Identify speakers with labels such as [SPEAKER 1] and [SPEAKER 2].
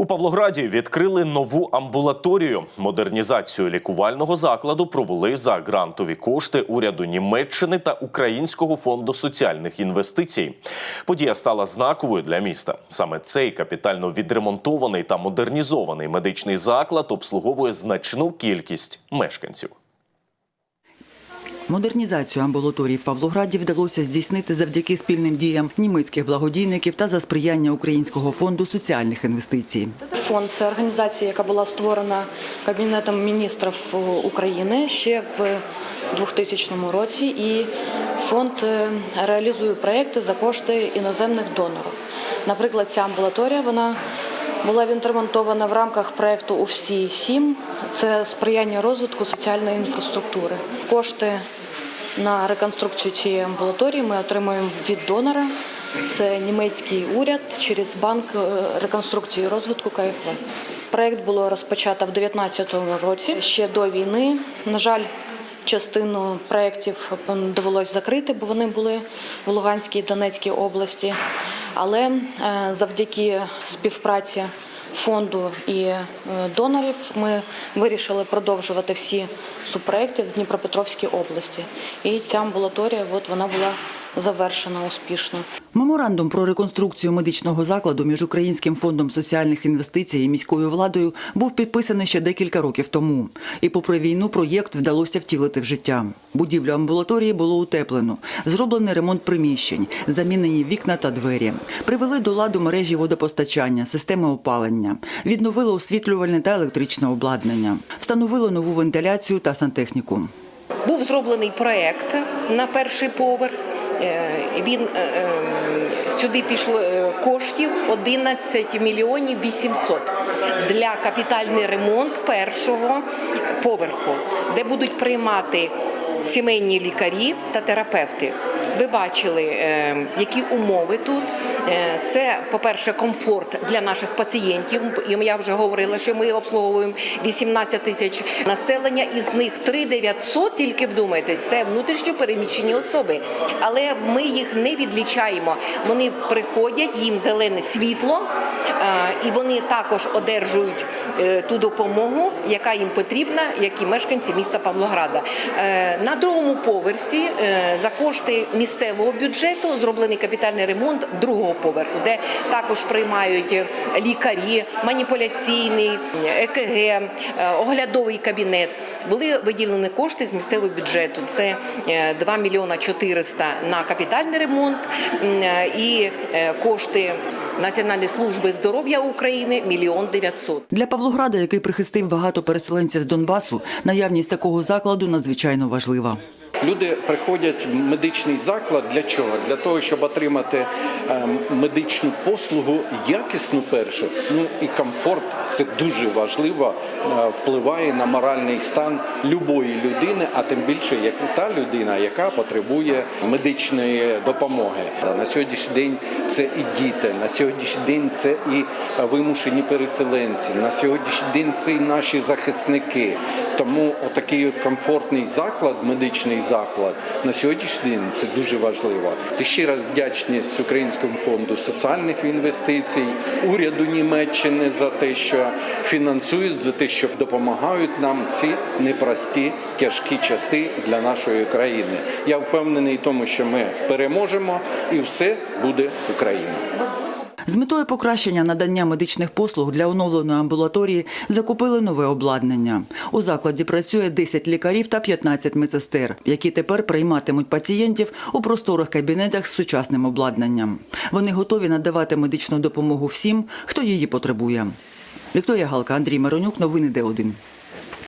[SPEAKER 1] У Павлограді відкрили нову амбулаторію. Модернізацію лікувального закладу провели за грантові кошти уряду Німеччини та Українського фонду соціальних інвестицій. Подія стала знаковою для міста. Саме цей капітально відремонтований та модернізований медичний заклад обслуговує значну кількість мешканців.
[SPEAKER 2] Модернізацію амбулаторії в Павлограді вдалося здійснити завдяки спільним діям німецьких благодійників та за сприяння Українського фонду соціальних інвестицій.
[SPEAKER 3] Фонд це організація, яка була створена Кабінетом міністрів України ще в 2000 році, і фонд е, реалізує проекти за кошти іноземних донорів. Наприклад, ця амбулаторія вона була відремонтована в рамках проекту УФСІ 7 це сприяння розвитку соціальної інфраструктури. Кошти на реконструкцію цієї амбулаторії ми отримуємо від донора. Це німецький уряд через банк е, реконструкції і розвитку КФВ. Проект було розпочато в 2019 році ще до війни. На жаль, частину проєктів довелось закрити, бо вони були в Луганській і Донецькій області. Але е, завдяки співпраці фонду і е, донорів ми вирішили продовжувати всі субпроекти в Дніпропетровській області. І ця амбулаторія, от вона була завершена успішно.
[SPEAKER 2] Меморандум про реконструкцію медичного закладу між Українським фондом соціальних інвестицій і міською владою був підписаний ще декілька років тому. І попри війну проєкт вдалося втілити в життя. Будівлю амбулаторії було утеплено, зроблений ремонт приміщень, замінені вікна та двері, привели до ладу мережі водопостачання, системи опалення, відновили освітлювальне та електричне обладнання, встановили нову вентиляцію та сантехніку.
[SPEAKER 4] Був зроблений проект на перший поверх. Е, Він е, е, сюди пішло коштів 11 мільйонів 800 для капітальний ремонт першого поверху, де будуть приймати сімейні лікарі та терапевти. Ви бачили, які умови тут. Е, Це, по-перше, комфорт для наших пацієнтів. Я вже говорила, що ми обслуговуємо 18 тисяч населення, із них 3 900, тільки вдумайтесь, це внутрішньо переміщені особи. Але ми їх не відлічаємо. Вони приходять, їм зелене світло, е, і вони також одержують е, ту допомогу, яка їм потрібна, як і мешканці міста Павлограда. На другому поверсі за кошти місцевого бюджету зроблений капітальний ремонт другого поверху, де також приймають лікарі, маніпуляційний, ЕКГ, е, оглядовий кабінет. Були виділені кошти з місцевого бюджету. Це е, 2 мільйона 400 на капітальний ремонт е, і е, кошти Національної служби здоров'я України мільйон 900.
[SPEAKER 2] Для Павлограда, який прихистив багато переселенців з Донбасу, наявність такого закладу надзвичайно важлива.
[SPEAKER 5] Люди приходять в медичний заклад для чого? Для того, щоб отримати е, медичну послугу якісну першу. Ну і комфорт це дуже важливо, е, впливає на моральний стан любої людини, а тим більше як та людина, яка потребує медичної допомоги. На сьогоднішній день це і діти, на сьогоднішній день це і вимушені переселенці, на сьогоднішній день це і наші захисники. Тому отакий комфортний заклад, медичний заклад на сьогоднішній день це дуже важливо. Ти ще раз вдячність Українському фонду соціальних інвестицій, уряду Німеччини за те, що фінансують, за те, що допомагають нам ці непрості тяжкі часи для нашої країни. Я впевнений в тому, що ми переможемо, і все буде Україна.
[SPEAKER 2] З метою покращення надання медичних послуг для оновленої амбулаторії закупили нове обладнання. У закладі працює 10 лікарів та 15 медсестер, які тепер прийматимуть пацієнтів у просторих кабінетах з сучасним обладнанням. Вони готові надавати медичну допомогу всім, хто її потребує. Вікторія Галка, Андрій Миронюк, новини Д1.